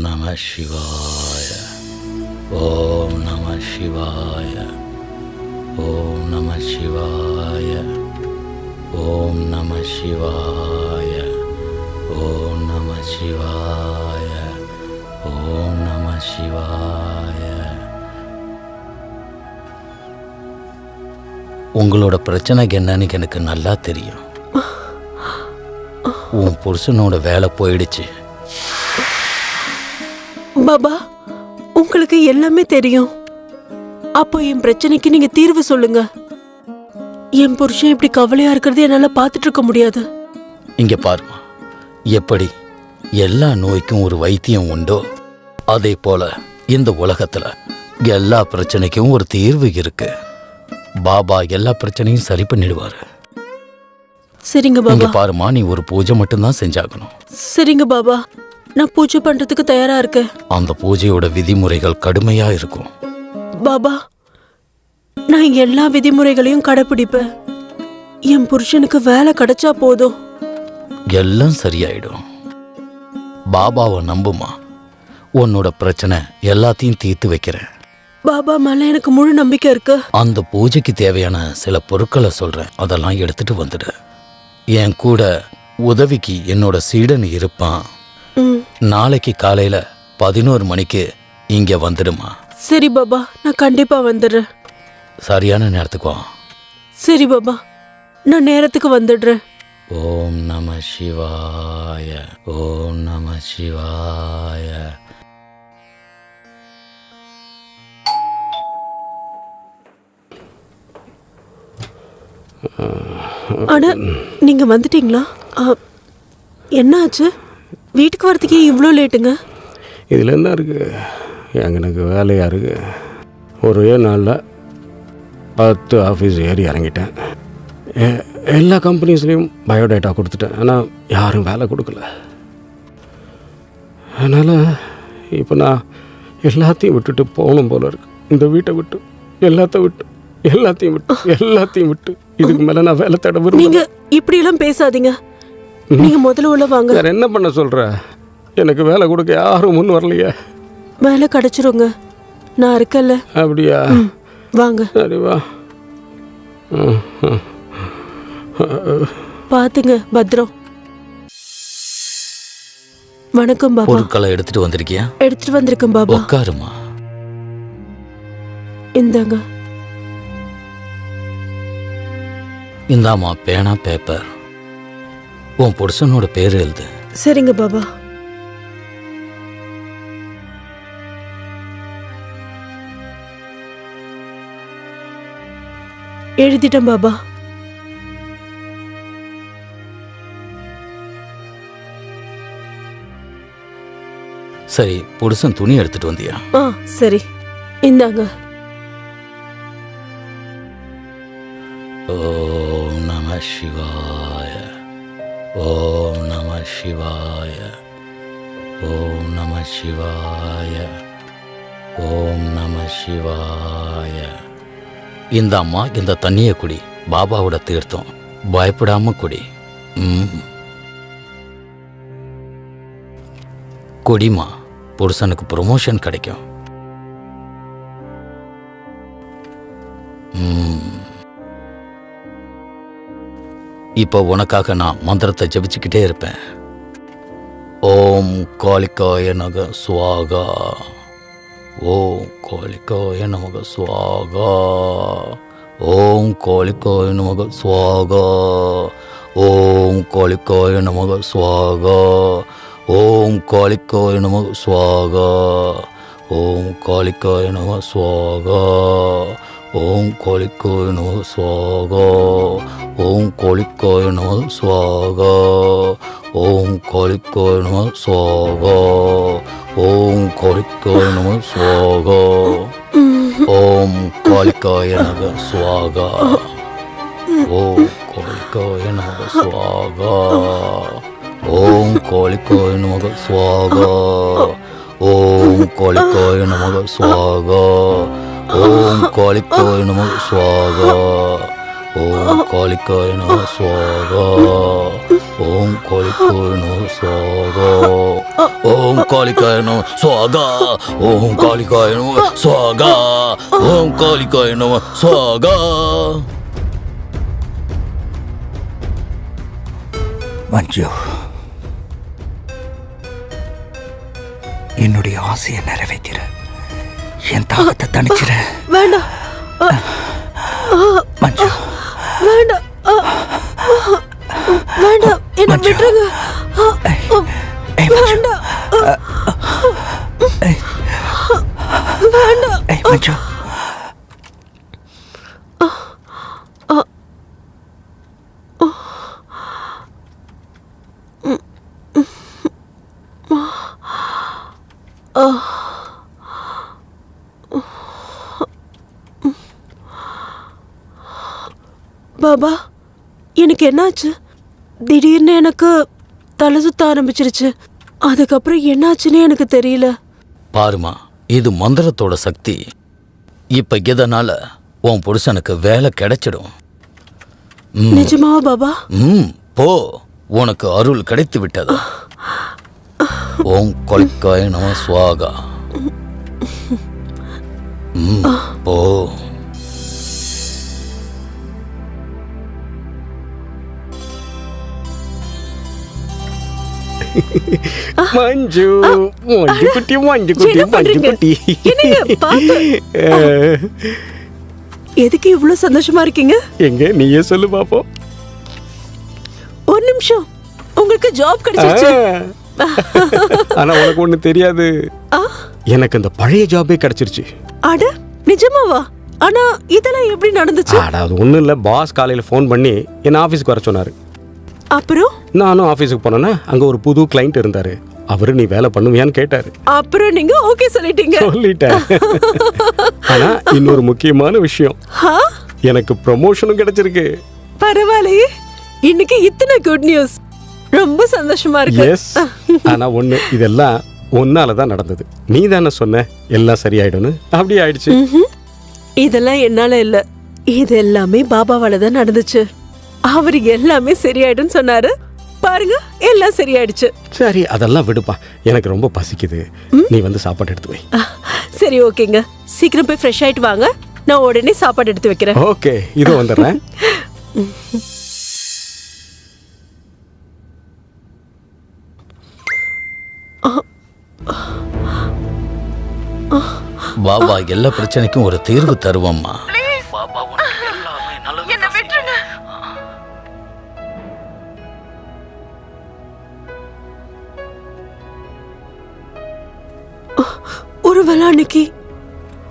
നമ ശിവായ ഓം നമ ശിവായ ഓം നമ ശിവായ ഓം നമ ശിവായ ഓം നമ ശിവായ ഓം നമ ശിവായ உங்களோட பிரச்சனைக்கு என்னன்னு எனக்கு நல்லா தெரியும் உன் புருஷனோட வேலை போயிடுச்சு பாபா உங்களுக்கு எல்லாமே தெரியும். அப்போ என் பிரச்சனைக்கு நீங்க தீர்வு சொல்லுங்க. என் புருஷன் இப்படி கவலையா இருக்கிறது என்னால பார்த்துட்டு இருக்க முடியாது. இங்க பாருமா எப்படி எல்லா நோய்க்கும் ஒரு வைத்தியம் உண்டோ அதே போல இந்த உலகத்துல எல்லா பிரச்சனைக்கும் ஒரு தீர்வு இருக்கு. பாபா எல்லா பிரச்சனையும் சரி பண்ணிடுவாரு. சரிங்க பாபா. பாருமா நீ ஒரு பூஜை மட்டும்தான் செஞ்சாகணும். சரிங்க பாபா. நான் பூஜை பண்றதுக்கு தயாரா இருக்கேன். அந்த பூஜையோட விதிமுறைகள் கடுமையா இருக்கும். பாபா நான் எல்லா விதிமுறைகளையும் கடைப்பிடிப்பேன். என் புருஷனுக்கு வேலை கிடைச்சா போதும். எல்லாம் சரியாயிடும். பாபாவை நம்புமா? உன்னோட பிரச்சனை எல்லாத்தையும் தீர்த்து வைக்கிறேன். பாபா மேல எனக்கு முழு நம்பிக்கை இருக்கு. அந்த பூஜைக்கு தேவையான சில பொருட்களை சொல்றேன். அதெல்லாம் எடுத்துட்டு வந்துடு. என் கூட உதவிக்கு என்னோட சீடன் இருப்பான். நாளைக்கு காலையில பதினோரு மணிக்கு இங்க வந்துடுமா. சரி பாபா நான் கண்டிப்பா வந்துடுறேன். சரியான நேரத்துக்கு வா. சரி பாபா நான் நேரத்துக்கு வந்துடுறேன். ஓம் நம சிவாய ஓம் நம சிவாய. அட நீங்க வந்துட்டீங்களா? என்ன ஆச்சு வீட்டுக்கு வரதுக்கே இவ்வளோ லேட்டுங்க? இதில் என்ன இருக்குது எனக்கு வேலையாக இருக்குது ஒரே நாளில் பத்து ஆஃபீஸ் ஏறி இறங்கிட்டேன். எல்லா கம்பெனிஸ்லேயும் பயோடேட்டா கொடுத்துட்டேன். ஆனால் யாரும் வேலை கொடுக்கல. அதனால் இப்போ நான் எல்லாத்தையும் விட்டுட்டு போகணும் போல இருக்கு. இந்த வீட்டை விட்டு எல்லாத்த விட்டு எல்லாத்தையும் விட்டு எல்லாத்தையும் விட்டு. இதுக்கு மேலே நான் வேலை தேட விரும்பல. நீங்க இப்படி எல்லாம் பேசாதீங்க. நீங்க முதல்ல உள்ள வாங்க. வேறு என்ன பண்ண சொல்கிற எனக்கு வேலை கொடுக்க யாரும் முன் வரலையே. வேலை கிடைச்சிருங்க. நான் இருக்கல்ல அப்படியா? வாங்க. சரி வா. பாத்துங்க பத்ரம் வணக்கம் பாபா. பொருட்களை எடுத்துட்டு வந்திருக்கியா? எடுத்துட்டு வந்திருக்கேன் பாபா. உட்காருமா. இந்தாங்க. இந்தாம்மா பேனா பேப்பர் உன் புருஷனோட பேர் எழுது. சரிங்க பாபா. எழுதிட்டேன் பாபா. சரி புருஷன் துணி எடுத்துட்டு வந்தியா? ஆ சரி. இந்தாங்க. ஓம் நம சிவாய. ஓம் நம சிவாய. ஓம் நம சிவாய. ஓம் நம சிவாய. இந்த அம்மா இந்த தண்ணியை குடி. பாபாவோட தீர்த்தம். பயப்படாம குடி. குடிமா புருஷனுக்கு ப்ரொமோஷன் கிடைக்கும். ம். இப்போ உனக்காக நான் மந்திரத்தை ஜபிச்சுக்கிட்டே இருப்பேன். ஓம் காளிக்காய நக சுவாகா. ஓம் காளிக்காய நமக சுவாகா. ஓம் காளிக்காய நமக சுவாகா. ஓம் காளிக்காய நமக சுவாகா. ஓம் காளிக்காய நமக சுவாகா. ஓம் காளிக்காய நம சுவாகா. ஓம் கோழிக்கோய் நம சுவாகா. ஓம் கோழிக்கோய் நம சுவாகா. ஓம் கோழிக்கோய் நம சுவாகா. ஓம் கோழிக்கோய் நம சுவாகா. ஓம் காளிக்காய நம சுவாகா. ஓம் காளிக்காய நம சுவாகா. ஓம் கோழிக்கோய் நமக சுவாகா. ஓம் காளிக்காய நமக சுவாகா. ஓம் காளிக்காய நம சுவாகா. ஓம் காளிக்காய நம சுவாகா. ஓம் காளிக்காய நம சுவாகா. ஓம் காளிக்காய நம சுவாகா. ஓம் காளிக்காய நம சுவாகா. ஓம் காளிக்காய நம சுவாகா. மஞ்சு என்னுடைய ஆசையை நிறைவேற்றிற என் தாகத்தை தணிச்சிட. வேண்டாம். மஞ்சு. வேண்டாம். வேண்டாம். என்ன. விட்டுருங்க. வேண்டாம். வேண்டாம். மஞ்சு. பாபா எனக்கு என்னாச்சு? திடீர்னு எனக்கு தலை சுத்த ஆரம்பிச்சிருச்சு. அதுக்கப்புறம் என்னாச்சுன்னு எனக்கு தெரியல. பாருமா இது மந்திரத்தோட சக்தி. இப்ப இதனால உன் புருஷனுக்கு வேலை கிடைச்சிடும்? நிஜமாவா பாபா? ம் போ. உனக்கு அருள் கிடைத்து விட்டது ஓம் கொலைக்காய நம சுவாகா. ம், போ. மஞ்சு மஞ்சு குட்டி மஞ்சு குட்டி மஞ்சு? குட்டி எதுக்கு இவ்வளவு சந்தோஷமா இருக்கீங்க? எங்க நீயே சொல்லு பாப்போம். ஒரு நிமிஷம். உங்களுக்கு ஜாப் கிடைச்சிருச்சு. ஆனா உனக்கு ஒண்ணு தெரியாது. எனக்கு இந்த பழைய ஜாபே கிடைச்சிருச்சு. அட நிஜமாவா? ஆனா இதெல்லாம் எப்படி நடந்துச்சு? அட அது ஒண்ணும் இல்ல. பாஸ் காலையில ஃபோன் பண்ணி என்ன ஆபீஸ்க்கு வர சொன்னாரு. அப்புறம்? நானும் ஆபீஸுக்கு போனேன்னா அங்க ஒரு புது கிளைண்ட் இருந்தாரு. அவரு நீ வேலை பண்ணுவியான்னு கேட்டாரு. அப்புறம் நீங்க ஓகே சொல்லிட்டீங்க. சொல்லிட்டேன். ஆனா இன்னொரு முக்கியமான விஷயம். எனக்கு ப்ரமோஷனும் கிடைச்சிருக்கு. பரவாயில்லையே. இன்னைக்கு இத்தனை குட் நியூஸ் ரொம்ப சந்தோஷமா இருக்கு. எஸ் ஆனா ஒண்ணு இதெல்லாம் ஒன்னால தான் நடந்தது. நீ தானே சொன்ன எல்லாம் சரியாயிடும்னு. அப்படியே ஆயிடுச்சு. இதெல்லாம் என்னால இல்ல. இது எல்லாமே பாபாவால தான் நடந்துச்சு. அவர் எல்லாமே சரியாயிடும்னு சொன்னாரு. பாருங்க எல்லாம் சரியாயிடுச்சு. சரி அதெல்லாம் விடுப்பா. எனக்கு ரொம்ப பசிக்குது. நீ வந்து சாப்பாடு எடுத்து வை. சரி ஓகேங்க. சீக்கிரம் போய் ஃப்ரெஷ் ஆயிட்டு வாங்க. நான் உடனே சாப்பாடு எடுத்து வைக்கிறேன். ஓகே இதோ வந்துடுறேன். பாபா எல்லா பிரச்சனைக்கும் ஒரு தீர்வு தருவம்மா.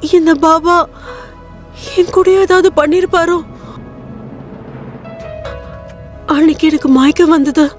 இந்த பாபா? என் கூட ஏதாவது பண்ணிருப்பாரோ? அன்னைக்கு எனக்கு மயக்கம் வந்தது.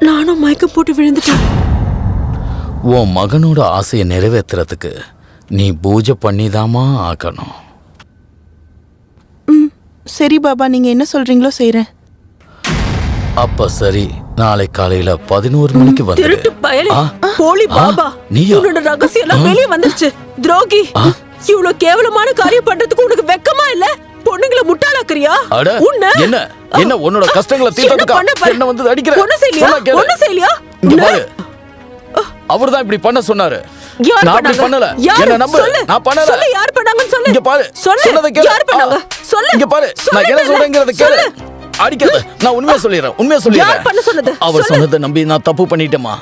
நானும் மயக்கம் போட்டு விழுந்துட்டேன். உன் மகனோட ஆசையை நிறைவேத்துறதுக்கு நீ பூஜை பண்ணிதாம்மா ஆக்கணும் ம் சரி பாபா நீங்க என்ன சொல்றீங்களோ செய்றேன். அப்ப சரி நாளை காலையில பதினோரு மணிக்கு வந்துடு. திருட்டு பயலே. ஆ? போலி? பாபா? உன்னோட ரகசியம் எல்லாம் வெளியே வந்துருச்சு. துரோகி இவ்வளவு கேவலமான காரியம் பண்றதுக்கு உனக்கு வெக்கமா இல்ல பொண்ணுங்களை முட்டாளாக்குறியா உன்ன என்ன என்ன உன்னோட கஷ்டங்களை தீர்த்ததுக்கா? என்ன வந்து அடிக்கிற ஒண்ணும் செய்யலையா. ஒண்ணும் செய்யலையா அவர்தான் இப்படி பண்ண சொன்னாரு நான் அப்படி? பண்ணல? என்ன நம்பு. நான் பண்ணல சொல்லு, யார் பண்ணாங்கன்னு சொல்லு. இங்க பாரு. சொன்னதை கேளு யார் பண்ணாங்க? ஆ. சொல்லு. இங்க பாரு நான் என்ன. சொல்றேங்கறத கேளு. அடிக்காத நான் உண்மையா சொல்லிடுறேன் உண்மையா? சொல்லிடுறேன் அவர். சொன்னதை நம்பி நான் தப்பு பண்ணிட்டேமா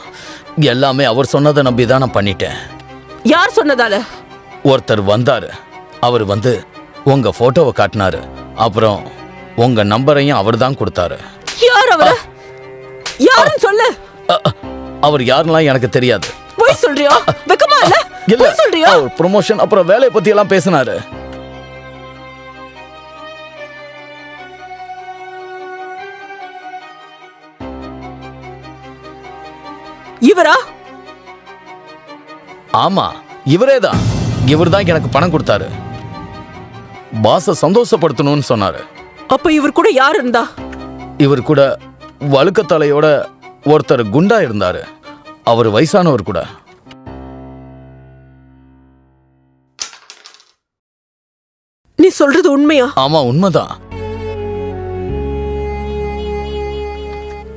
எல்லாமே அவர் சொன்னதை நம்பி தான் நான் பண்ணிட்டேன் யார் சொன்னதால? ஒருத்தர் வந்தாரு. அவர் வந்து உங்க போட்டோவை காட்டினாரு. அப்புறம் உங்க நம்பரையும் அவர் தான் கொடுத்தாரு. யார் அவர? யாருன்னு சொல்லு. அவர் யாருலாம் எனக்கு தெரியாது. போய் சொல்றியா? வெக்கமா இல்ல? இல்ல. சொல்றியா? அவர் ப்ரொமோஷன் அப்புறம் வேலையை பத்தி எல்லாம் பேசினாரு. இவரா? ஆமா இவரே தான் இவர் தான் எனக்கு பணம் கொடுத்தாரு. பாஸை சந்தோஷப்படுத்தணும்னு சொன்னாரு. அப்ப இவர் கூட யார் இருந்தா? இவர் கூட வழுக்கத்தலையோட ஒருத்தர் குண்டா இருந்தாரு. அவர் வயசானவர் கூட. நீ சொல்றது உண்மையா? ஆமா உண்மைதான்.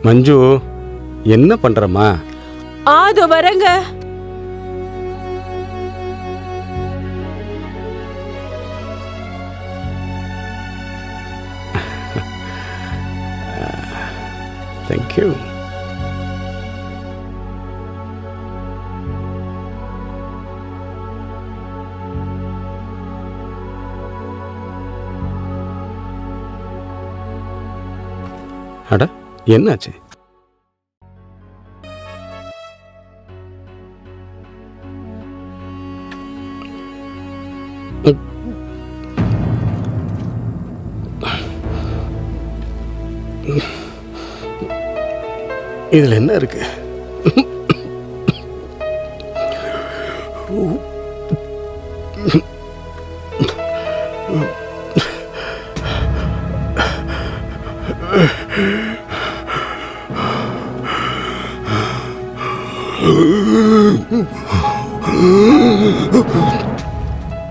மஞ்சு என்ன பண்றமா ஆது வரங்க Thank you. அட என்னாச்சு இதில் என்ன இருக்கு?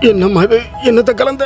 என்னம்மா இது? என்னத்தை கலந்த?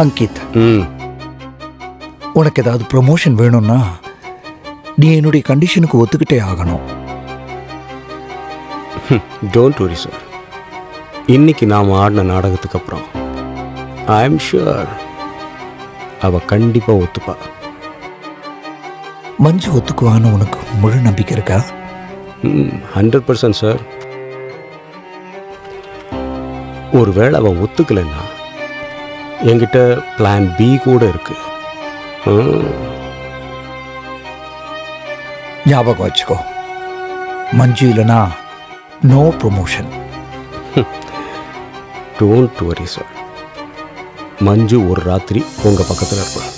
அங்கித். உனக்கு ஏதாவது ப்ரொமோஷன் வேணும்னா நீ என்னுடைய கண்டிஷனுக்கு ஒத்துக்கிட்டே ஆகணும். டோன்ட் வரி சார் இன்னைக்கு நாம் ஆடின நாடகத்துக்கு அப்புறம் ஐ எம் ஷுர் அவ கண்டிப்பாக ஒத்துப்பா. மஞ்சு ஒத்துக்குவான்னு உனக்கு முழு நம்பிக்கை இருக்கா? ஹண்ட்ரட் பர்சன்ட் சார் ஒருவேளை அவன் ஒத்துக்கலைன்னா என்கிட்ட பிளான் பி கூட இருக்கு. ஞாபகம் வச்சுக்கோ. மஞ்சு இல்லைனா no promotion don't worry sir Manju ஒரு ராத்திரி உங்கள் பக்கத்தில் இருப்பான்